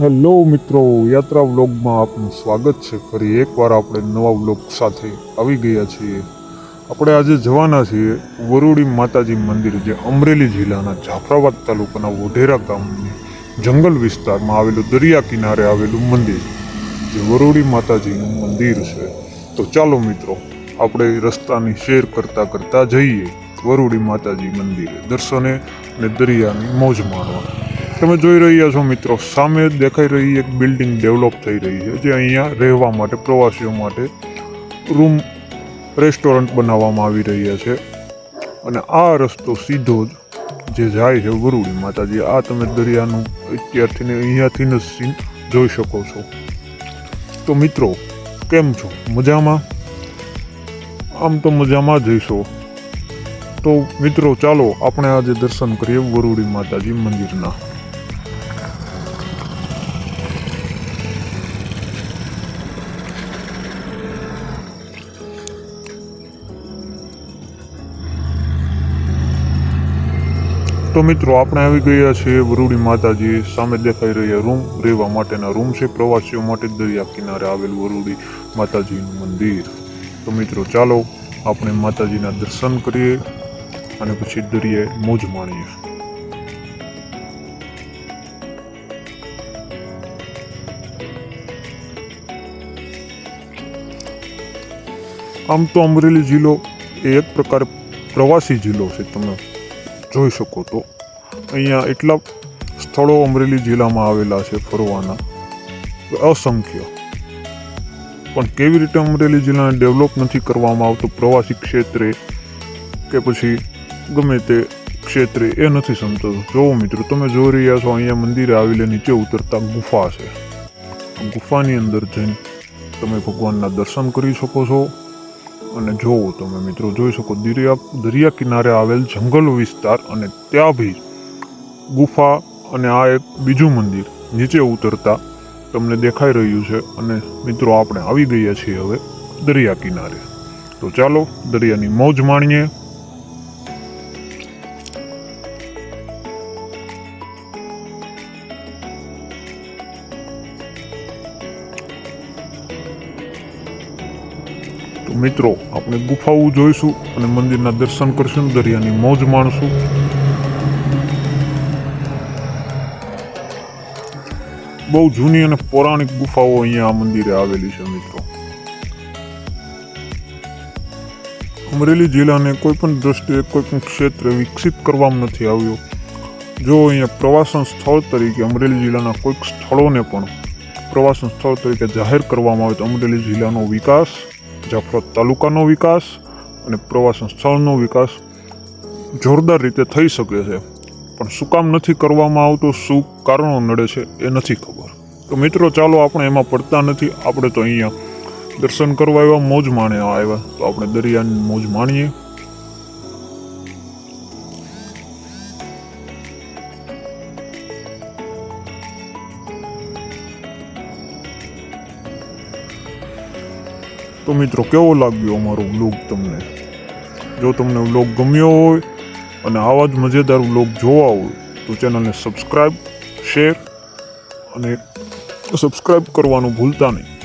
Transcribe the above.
Hello મિત્રો, યાત્રા વ્લોગમાં આપનું સ્વાગત છે. ફરી એકવાર આપણે નવા વ્લોગ સાથે આવી ગયા છીએ. આપણે આજે જવાના છીએ વરુડી માતાજી મંદિર, જે અમરેલી જિલ્લાના જાફરાબાદ તાલુકાના વઢેરા ગામની જંગલ વિસ્તારમાં આવેલું દરિયા કિનારે આવેલું મંદિર, જે વરુડી માતાજીનું મંદિર છે. તો ચાલો મિત્રો, આપણે રસ્તાની શેર કરતાં કરતાં જઈએ વરુડી માતાજી મંદિરે, દર્શને અને દરિયાની મોજ માણવા તમે જોઈ રહ્યા છો મિત્રો, સામે દેખાઈ રહી એક બિલ્ડિંગ ડેવલપ થઈ રહી છે, જે અહીંયા રહેવા માટે, પ્રવાસીઓ માટે રૂમ રેસ્ટોરન્ટ બનાવવામાં આવી રહ્યા છે. અને આ રસ્તો સીધો જ જે જાય છે વરુડી માતાજી, આ તમે દરિયાનું અત્યારથી અહીંયાથી જ સીન જોઈ શકો છો. તો મિત્રો, કેમ છો? મજામાં? આમ તો મજામાં જઈશો તો મિત્રો, ચાલો આપણે આજે દર્શન કરીએ વરુડી માતાજી મંદિરના. તો મિત્રો, આપણે આવી ગયા છીએ વરુડી માતાજી સામે દેખાઈ રહ્યા રૂમ. રહેવા માટેના રૂમ છે. પ્રવાસીઓ માટે દરિયા કિનારે આવેલું વરુડી માતાજીનું મંદિર. તો મિત્રો, ચાલો આપણે માતાજીના દર્શન કરીએ અને પછી દરિયે મોજ માણીએ. આમ તો અમરેલી જિલ્લો એ એક પ્રકારે પ્રવાસી જિલ્લો છે. તમે જોઈ શકો તો. અહીંયા એટલા સ્થળો અમરેલી જિલ્લામાં આવેલા છે ફરવાના. અસંખ્ય. પણ કેવી રીતે અમરેલી જિલ્લાને ડેવલપ નથી કરવામાં આવતું પ્રવાસી ક્ષેત્રે કે પછી ગમે તે ક્ષેત્રે એ નથી સમજાતું. જોવો મિત્રો, તમે જોઈ રહ્યા છો અહીંયા મંદિરે આવેલી નીચે ઉતરતા ગુફા છે. ગુફાની અંદર જઈને તમે ભગવાનના દર્શન કરી શકો છો. અને જોવો તમે મિત્રો જોઈ શકો, દરિયા દરિયા કિનારે આવેલ જંગલ વિસ્તાર અને ત્યાં બી ગુફા અને આ એક બીજું મંદિર નીચે ઉતરતા તમને દેખાઈ રહ્યું છે અને મિત્રો આપણે આવી ગયા છીએ હવે દરિયા કિનારે. તો ચાલો દરિયાની મોજ માણીએ. તો મિત્રો, આપણે ગુફાઓ જોઈશું અને મંદિરના દર્શન કરશું, દરિયાની મોજ માણશું. બહુ જૂની અને પૌરાણિક ગુફાઓ અહીંયા આ મંદિરે આવેલી છે, મિત્રો. અમરેલી જિલ્લાને કોઈ પણ દ્રષ્ટિએ કોઈ પણ ક્ષેત્રે વિકસિત કરવામાં નથી આવ્યો. જો અહીંયા પ્રવાસન સ્થળ તરીકે અમરેલી જિલ્લાના કોઈક સ્થળોને પણ પ્રવાસન સ્થળ તરીકે જાહેર કરવામાં આવે તો અમરેલી જિલ્લાનો વિકાસ જાફરાબાદ તાલુકાનો વિકાસ અને પ્રવાસન સ્થળનો વિકાસ જોરદાર રીતે થઈ શકે છે. પણ શું કામ નથી કરવામાં આવતો, શું કારણો નડે છે એ નથી ખબર. તો મિત્રો, ચાલો આપણે એમાં પડતા નથી. આપણે તો અહીંયા દર્શન કરવા આવ્યા, મોજ માણ્યા આવ્યા. તો આપણે દરિયાની મોજ માણીએ. તો મિત્રો, કેવો લાગ્યો અમારો વ્લોગ તમને? જો તમને વ્લોગ ગમ્યો હોય અને આવા જ મજેદાર વ્લોગ જોવા હોય, તો ચેનલને સબસ્ક્રાઈબ શેર અને સબસ્ક્રાઈબ કરવાનું ભૂલતા નહીં.